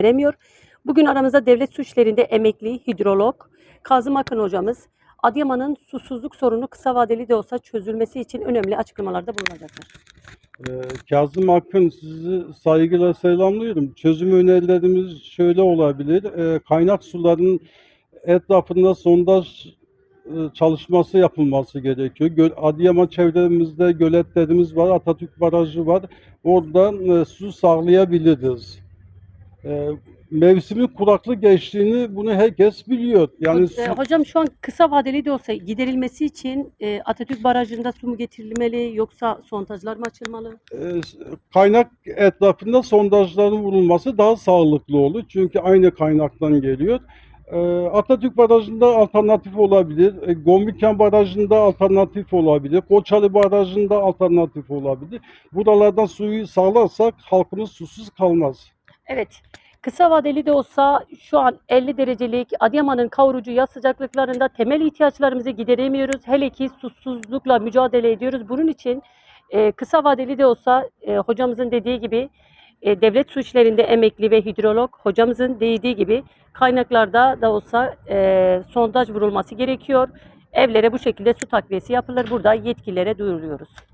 veremiyor. Bugün aramızda devlet su işlerinde emekli hidrolog Kazım Akın hocamız Adıyaman'ın susuzluk sorunu kısa vadeli de olsa çözülmesi için önemli açıklamalarda bulunacaktır. Ee, Kazım Akın sizi saygıyla selamlıyorum. Çözüm önerilerimiz şöyle olabilir. Ee, kaynak suların etrafında sondaj e, çalışması yapılması gerekiyor. Göl, Adıyaman çevremizde göletlerimiz var, Atatürk Barajı var. Oradan e, su sağlayabiliriz. Ee, mevsimin kuraklık geçtiğini bunu herkes biliyor. Yani e, su, hocam şu an kısa vadeli de olsa giderilmesi için e, Atatürk Barajı'nda su mu getirilmeli yoksa sondajlar mı açılmalı? e, kaynak etrafında sondajların vurulması daha sağlıklı olur. Çünkü aynı kaynaktan geliyor. E, Atatürk Barajı'nda alternatif olabilir. E, Gombiken Barajı'nda alternatif olabilir. Koçali Barajı'nda alternatif olabilir. Buralardan suyu sağlarsak halkımız susuz kalmaz. Evet. Kısa vadeli de olsa şu an 50 derecelik Adıyaman'ın kavurucu yaz sıcaklıklarında temel ihtiyaçlarımızı gideremiyoruz. Hele ki susuzlukla mücadele ediyoruz. Bunun için e, kısa vadeli de olsa e, hocamızın dediği gibi e, devlet su işlerinde emekli ve hidrolog hocamızın dediği gibi kaynaklarda da olsa e, sondaj vurulması gerekiyor. Evlere bu şekilde su takviyesi yapılır. Burada yetkililere duyuruluyoruz.